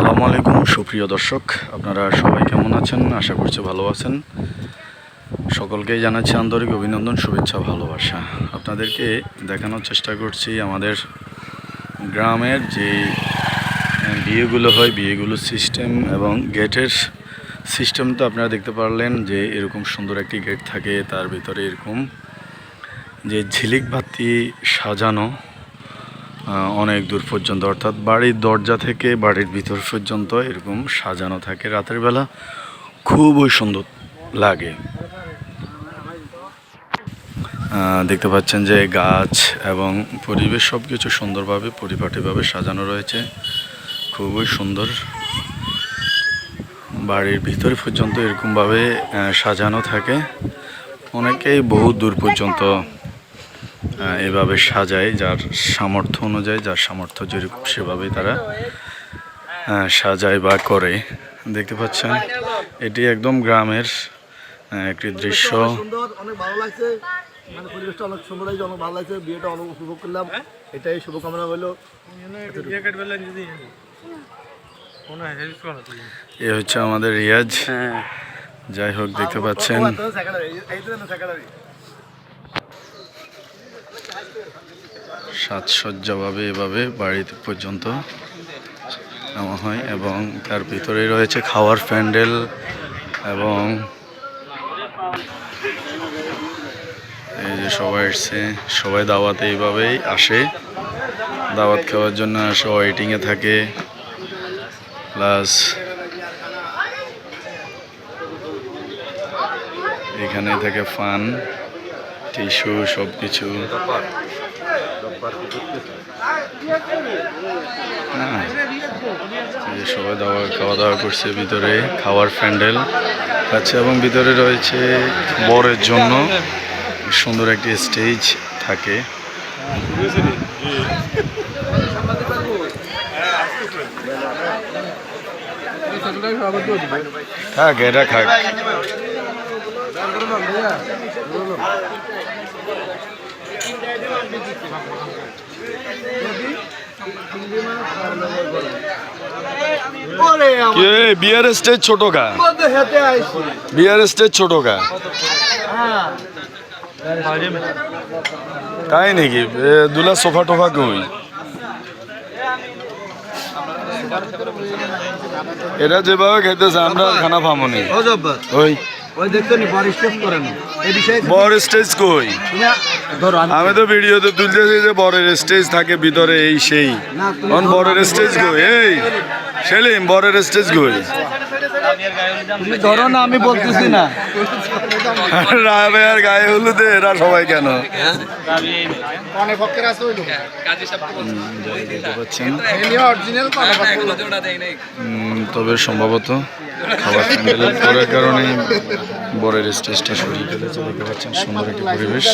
আসসালামু আলাইকুম, সুপ্রিয় দর্শক। আপনারা সবাই কেমন আছেন? আশা করছি ভালো আছেন। সকলকেই জানাচ্ছি আন্তরিক অভিনন্দন, শুভেচ্ছা, ভালোবাসা। আপনাদেরকে দেখানোর চেষ্টা করছি আমাদের গ্রামের যে বিয়েগুলো হয়, বিয়েগুলো সিস্টেম এবং গেটের সিস্টেম তো আপনারা দেখতে পারলেন যে, এরকম সুন্দর একটি গেট থাকে। তার ভিতরে এরকম যে ঝিলিক বাতি সাজানো অনেক দূর পর্যন্ত, অর্থাৎ বাড়ির দরজা থেকে বাড়ির ভিতর পর্যন্ত এরকম সাজানো থাকে রাতের বেলা। খুবই সুন্দর লাগে। দেখতে পাচ্ছেন যে গাছ এবং পরিবেশ সব কিছু সুন্দরভাবে, পরিপাটিভাবে সাজানো রয়েছে। খুবই সুন্দর বাড়ির ভিতর পর্যন্ত এরকমভাবে সাজানো থাকে। অনেকেই বহু দূর পর্যন্ত এভাবে সাজায় যার সামর্থ্য অনুযায়ী যার সামর্থ্য যেরকম সেভাবেই তারা সাজায় বা করে দেখতে পাচ্ছেন এটি একদম গ্রামের আহ, একটি দৃশ্য সুন্দর অনেক ভালো লাগছে মানে পরিবেশটা অনেক সুন্দর লাগছে অনেক ভালো লাগছে বিয়েটা অনেক উপভোগ করলাম এটাই শুভকামনা হলো এ হচ্ছে আমাদের রিয়াজ যাই হোক দেখতে পাচ্ছেন সাজসজ্জাভাবে এভাবে বাড়িতে পর্যন্ত নেওয়া হয় এবং তার ভিতরে রয়েছে খাওয়ার প্যান্ডেল এবং এই যে সবাই এসছে, সবাই দাওয়াতে এইভাবেই আসে। দাওয়াত খাওয়ার জন্য আসে ওয়েটিংয়ে থাকে। প্লাস এখানে থাকে ফান, টিস্যু সব কিছু সবাই দাওয়া খাওয়া দাওয়া করছে, ভিতরে খাওয়ার প্যান্ডেল আছে এবং ভিতরে রয়েছে বরের জন্য। সুন্দর একটি স্টেজ থাকে। থাক, এটা খাক কি? বিয়ার স্টেজ ছোট কা? বিয়ার স্টেজ ছোট কা? তাই নাকি? এ, দুলা সোফা টোফা কই? এটা যেভাবে খেতেছে আমরা খানা পামনি ওই। ওই দেখতো নি বড় স্টেজ করেন। এই বিষয়ে বড় স্টেজ কই? ধরো আমি তো ভিডিওতে তুলতেছি যে বড়ের স্টেজ থাকে ভিতরে এই সেই। অন বড়ের স্টেজ কই? এই সেলিম বড়ের স্টেজ কই? তুমি ধরো না আমি বলতেছি না। রাবে আর গায়ে হলুদে এরা সবাই কেন? কনে পক্ষের উম, তবে সম্ভবত খাবার করার কারণে বরের স্টেজটা সরিয়ে ফেলেছে দেখতে পাচ্ছেন সুন্দর একটি পরিবেশ।